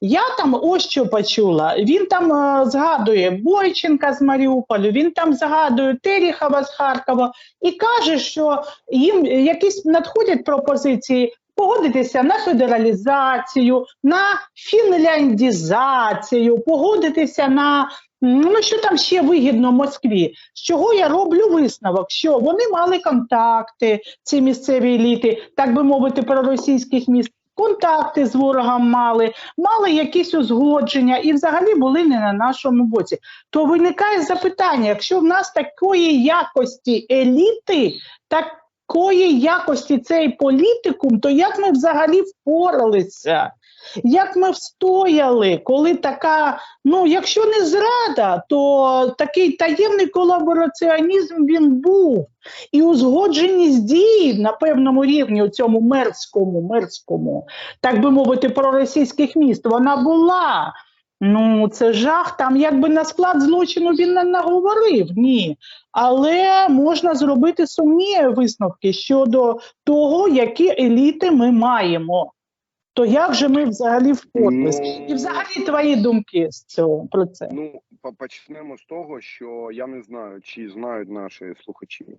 Я там ось що почула. Він там е, згадує Бойченка з Маріуполю, він там згадує Терехова з Харкова і каже, що їм якісь надходять пропозиції погодитися на федералізацію, на фінляндізацію, погодитися на ну що там ще вигідно Москві. З чого я роблю висновок? Що вони мали контакти, ці місцеві еліти, так би мовити, проросійських міст. Контакти з ворогом мали, мали якісь узгодження і взагалі були не на нашому боці. То виникає запитання: якщо в нас такої якості еліти, такої якості цей політикум, то як ми взагалі впоралися? Як ми встояли, коли така, ну якщо не зрада, то такий таємний колабораціонізм він був. І узгодженість дій на певному рівні, у цьому мерському, мерському, так би мовити, проросійських міст, вона була. Ну, це жах. Там якби на склад злочину він не наговорив, ні. Але можна зробити сумні висновки щодо того, які еліти ми маємо. То як же ми взагалі впоралися? Ну, І взагалі твої думки з цього про це? Ну, почнемо з того, що я не знаю, чи знають наші слухачі,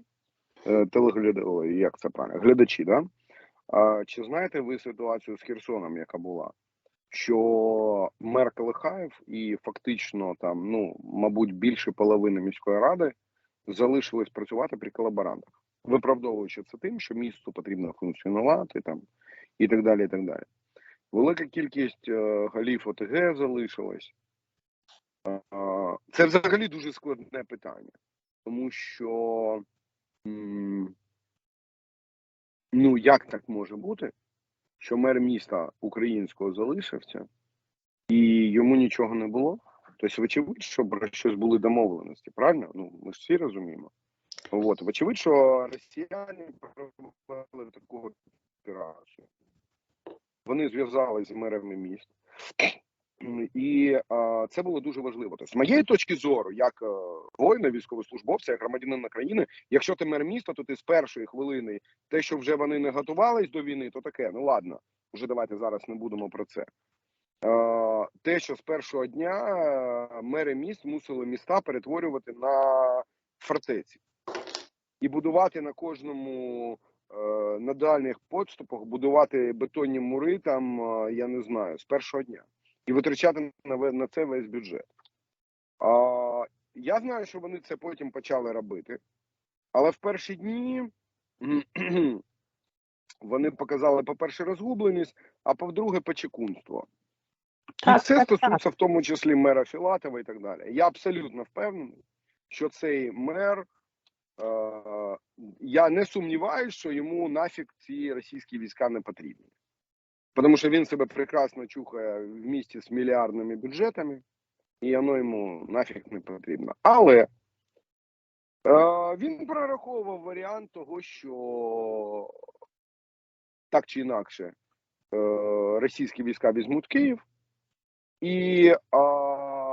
е, телеглядачі, як це правильно, глядачі, да? А, чи знаєте ви ситуацію з Херсоном, яка була? Що мер Калихаєв і фактично там, ну, мабуть, більше половини міської ради залишились працювати при колаборантах, виправдовуючи це тим, що місту потрібно функціонувати там і так далі. і так далі. Велика кількість е, голів ОТГ залишилась. Це взагалі дуже складне питання, тому що ну як так може бути, що мер міста українського залишився і йому нічого не було? Тобто, вочевидь, що про щось були домовленості, правильно? Ну ми ж всі розуміємо. От, вочевидь, що росіяни провели таку операцію. Вони зв'язалися з мерами міст. І а, це було дуже важливо. Тобто, з моєї точки зору, як е, воїна, військовослужбовця, як громадянина країни, якщо ти мер міста, то ти з першої хвилини те, що вже вони не готувались до війни, то таке. Ну ладно, вже давайте зараз не будемо про це. Е, те, що з першого дня е, мери міст мусили міста перетворювати на фортеці і будувати на кожному на дальніх подступах, будувати бетонні мури, там е, я не знаю, з першого дня і витрачати на, це весь бюджет. А, я знаю, що вони це потім почали робити, але в перші дні вони показали, по-перше, розгубленість, а по-друге, почекунство. І це так, стосується в тому числі мера Філатова і так далі. Я абсолютно впевнений, що цей мер. Е, я не сумніваюся, що йому нафіг ці російські війська не потрібні. Тому що він себе прекрасно чухає в місті з мільярдними бюджетами, і воно йому нафіг не потрібно. Але е, він прораховував варіант того, що так чи інакше е, російські війська візьмуть Київ, і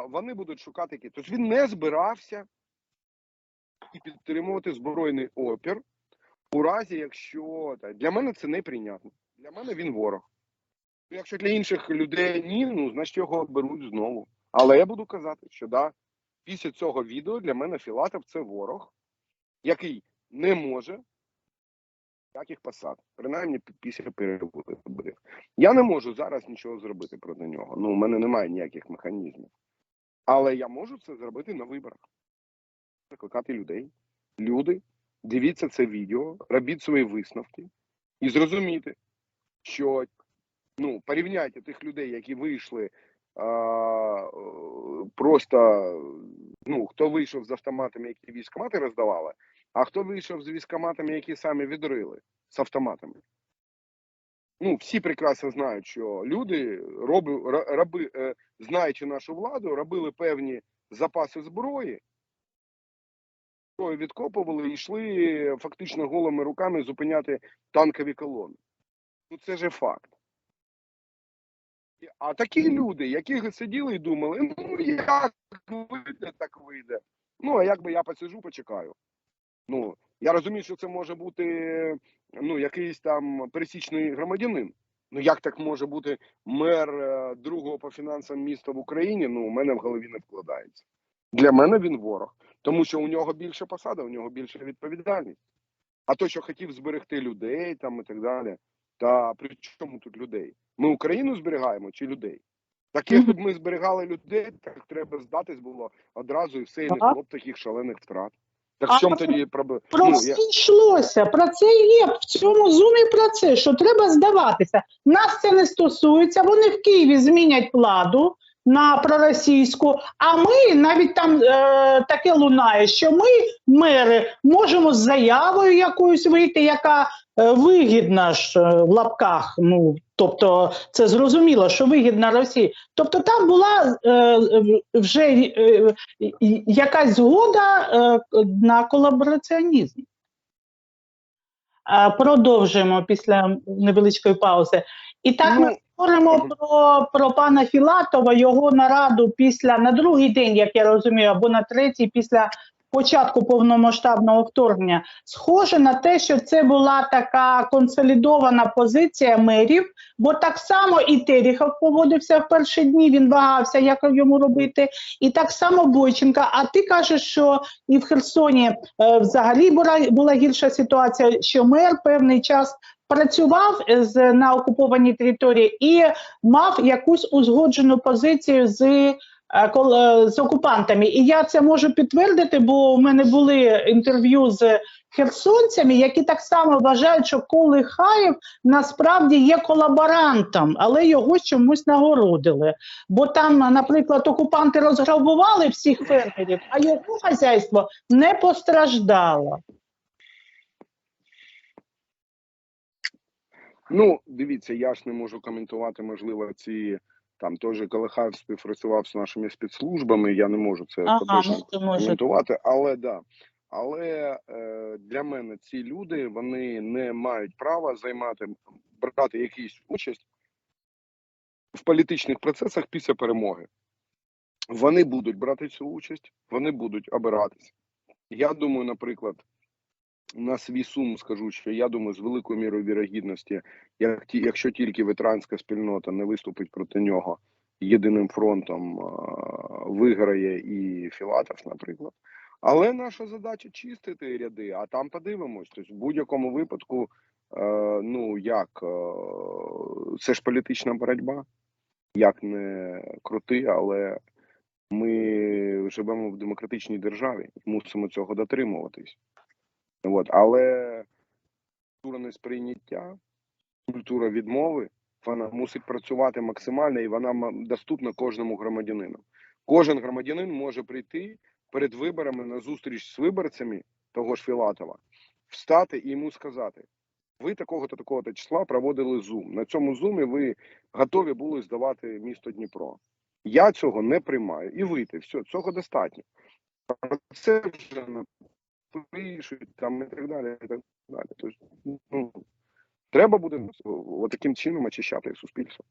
вони будуть шукати Київ. Тобто він не збирався і підтримувати збройний опір у разі, якщо для мене це неприйнятно. Для мене він ворог. Якщо для інших людей ні, ну значить його беруть знову. Але я буду казати, що да, після цього відео для мене Філатов це ворог, який не може ніяких посад, принаймні пі- після перевиборів. Я не можу зараз нічого зробити проти нього. Ну, у мене немає ніяких механізмів. Але я можу це зробити на виборах. Закликати людей. Люди, дивіться це відео, робіть свої висновки і зрозуміти, що ну, порівняйте тих людей, які вийшли а, просто, ну, хто вийшов з автоматами, які військомати роздавали, а хто вийшов з військоматами, які самі відрили з автоматами. Ну, всі прекрасно знають, що люди, роби, раби, е, знаючи нашу владу, робили певні запаси зброї, відкопували і йшли фактично голими руками зупиняти танкові колони. Ну це же факт. А такі люди, які сиділи і думали, ну як вийде, так вийде. Ну, а як би я посиджу, почекаю. Ну, я розумію, що це може бути ну, якийсь там пересічний громадянин, Ну як так може бути мер е, другого по фінансам міста в Україні? Ну у мене в голові не вкладається. Для мене він ворог, тому що у нього більше посада, у нього більша відповідальність. А то, що хотів зберегти людей там і так далі. Та при чому тут людей? Ми Україну зберігаємо чи людей? Так б ми зберігали людей, так треба здатись було одразу і все, і не було б таких шалених втрат. Так в чому тоді проблема? Про Ну, це я- йшлося, про це і є в цьому зумі про це, що треба здаватися. Нас це не стосується. Вони в Києві змінять владу на проросійську. А ми навіть там е, таке лунає, що ми, мери, можемо з заявою якоюсь вийти, яка е, вигідна ж е, в лапках. Ну тобто, це зрозуміло, що вигідна Росії. Тобто, там була е, вже е, якась згода е, на колабораціонізм. Е, Продовжуємо після невеличкої паузи. І так ми Ну, говоримо про, про пана Філатова, його нараду після на другий день, як я розумію, або на третій, після початку повномасштабного вторгнення. Схоже на те, що це була така консолідована позиція мерів, бо так само і Терехов поводився в перші дні, він вагався, як йому робити, і так само Бойченка. А ти кажеш, що і в Херсоні е, взагалі була, була гірша ситуація, що мер певний час працював з на окупованій території і мав якусь узгоджену позицію з. е, е, З окупантами, і я це можу підтвердити, бо у мене були інтерв'ю з херсонцями, які так само вважають, що Колихаєв насправді є колаборантом, але його чомусь нагородили. Бо там, наприклад, окупанти розграбували всіх фермерів, а його хазяйство не постраждало. Ну, дивіться, я ж не можу коментувати, можливо, ці там той же Калихаєв співпрацював з нашими спецслужбами. Я не можу це Ага, ну, коментувати, але да. Але е, для мене ці люди вони не мають права займати брати якусь участь в політичних процесах після перемоги. Вони будуть брати цю участь, вони будуть обиратися. Я думаю, наприклад, на свій сум скажу, що я думаю, з великою мірою вірогідності, як ті, якщо тільки ветеранська спільнота не виступить проти нього єдиним фронтом, виграє і Філатов, наприклад. Але наша задача чистити ряди, а там подивимось. Тобто, в будь-якому випадку, е, ну як е, це ж політична боротьба, як не крути, але ми живемо в демократичній державі, мусимо цього дотримуватись. От, але культура несприйняття, культура відмови, вона мусить працювати максимально і вона доступна кожному громадянину. Кожен громадянин може прийти перед виборами на зустріч з виборцями того ж Філатова, встати і йому сказати: ви такого-то такого-то числа проводили зум. На цьому зумі ви готові були здавати місто Дніпро. Я цього не приймаю. І вийти. Все, цього достатньо. Це вже пишуть там і так далі. І так далі. Тобто, ну, треба буде таким чином очищати суспільство.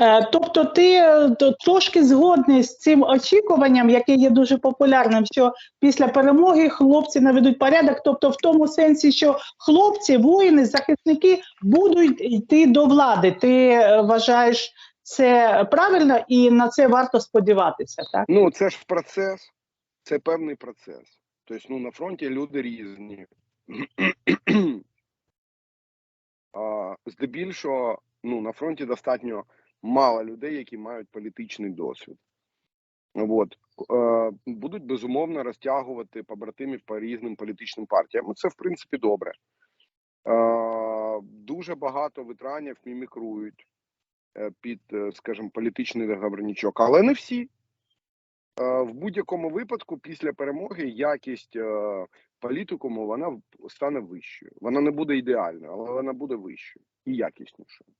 Е, Тобто ти е, то- трошки згодний з цим очікуванням, яке є дуже популярним, що після перемоги хлопці наведуть порядок, тобто в тому сенсі, що хлопці, воїни, захисники будуть йти до влади. Ти е, вважаєш це правильно і на це варто сподіватися, так? Ну, це ж процес, це певний процес. Тобто, ну, на фронті люди різні. здебільшого, ну, на фронті достатньо мало людей, які мають політичний досвід. От. Е, будуть безумовно розтягувати побратимів по різним політичним партіям. Це, в принципі, добре. Е, дуже багато ветеранів мімікрують е, під, скажімо, політичний договорничок, але не всі. Е, В будь-якому випадку, після перемоги, якість е, політикуму вона стане вищою. Вона не буде ідеальною, але вона буде вищою і якіснішою.